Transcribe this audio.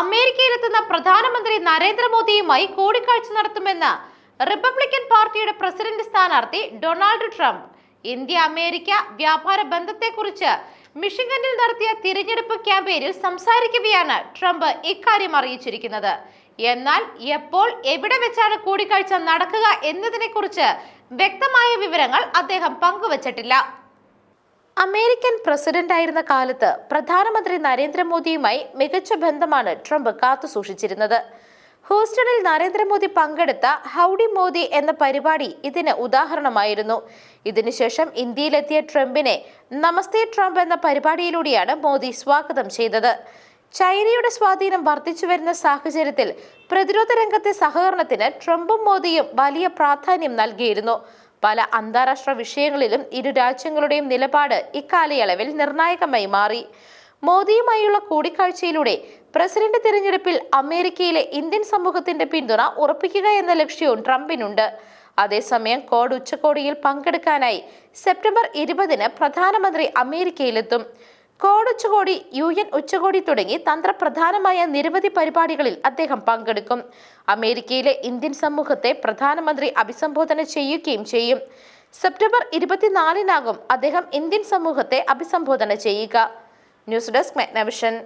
അമേരിക്കയിലെത്തുന്ന പ്രധാനമന്ത്രി നരേന്ദ്രമോദിയുമായി കൂടിക്കാഴ്ച നടത്തുമെന്ന് റിപ്പബ്ലിക്കൻ പാർട്ടിയുടെ പ്രസിഡന്റ് സ്ഥാനാർത്ഥി ഡൊണാൾഡ് ട്രംപ്. ഇന്ത്യ അമേരിക്ക വ്യാപാര ബന്ധത്തെക്കുറിച്ച് മിഷിഗനിൽ നടത്തിയ തിരഞ്ഞെടുപ്പ് ക്യാമ്പയിനിൽ സംസാരിക്കുകയാണ് ട്രംപ് ഇക്കാര്യം അറിയിച്ചിരിക്കുന്നത്. എന്നാൽ എപ്പോൾ എവിടെ വെച്ചാണ് കൂടിക്കാഴ്ച നടക്കുക എന്നതിനെക്കുറിച്ച് വ്യക്തമായ വിവരങ്ങൾ അദ്ദേഹം പങ്കുവച്ചിട്ടില്ല. അമേരിക്കൻ പ്രസിഡന്റായിരുന്ന കാലത്ത് പ്രധാനമന്ത്രി നരേന്ദ്രമോദിയുമായി മികച്ച ബന്ധമാണ് ട്രംപ് കാത്തുസൂക്ഷിച്ചിരുന്നത് ഹൂസ്റ്റണിൽ നരേന്ദ്രമോദി പങ്കെടുത്ത ഹൗഡി മോദി എന്ന പരിപാടി ഇതിന് ഉദാഹരണമായിരുന്നു. ഇതിനുശേഷം ഇന്ത്യയിലെത്തിയ ട്രംപിനെ നമസ്തേ ട്രംപ് എന്ന പരിപാടിയിലൂടെയാണ് മോദി സ്വാഗതം ചെയ്തത്. ചൈനയുടെ സ്വാധീനം വർദ്ധിച്ചു വരുന്ന സാഹചര്യത്തിൽ പ്രതിരോധ രംഗത്തെ സഹകരണത്തിന് ട്രംപും മോദിയും വലിയ പ്രാധാന്യം നൽകിയിരുന്നു. പല അന്താരാഷ്ട്ര വിഷയങ്ങളിലും ഇരു രാജ്യങ്ങളുടെയും നിലപാട് ഇക്കാലയളവിൽ നിർണായകമായി മാറി. മോദിയുമായുള്ള കൂടിക്കാഴ്ചയിലൂടെ പ്രസിഡന്റ് തിരഞ്ഞെടുപ്പിൽ അമേരിക്കയിലെ ഇന്ത്യൻ സമൂഹത്തിന്റെ പിന്തുണ ഉറപ്പിക്കുക എന്ന ലക്ഷ്യവും ട്രംപിനുണ്ട്. അതേസമയം കോഡ് ഉച്ചകോടിയിൽ പങ്കെടുക്കാനായി സെപ്റ്റംബർ ഇരുപതിന് പ്രധാനമന്ത്രി അമേരിക്കയിലെത്തും. കോഡ് ഉച്ചകോടി യു എൻ ഉച്ചകോടി തുടങ്ങി തന്ത്രപ്രധാനമായ നിരവധി പരിപാടികളിൽ അദ്ദേഹം പങ്കെടുക്കും. അമേരിക്കയിലെ ഇന്ത്യൻ സമൂഹത്തെ പ്രധാനമന്ത്രി അഭിസംബോധന ചെയ്യുകയും ചെയ്യും. സെപ്റ്റംബർ ഇരുപത്തിനാലിനാകും അദ്ദേഹം ഇന്ത്യൻ സമൂഹത്തെ അഭിസംബോധന ചെയ്യുക. News desk Megnavision.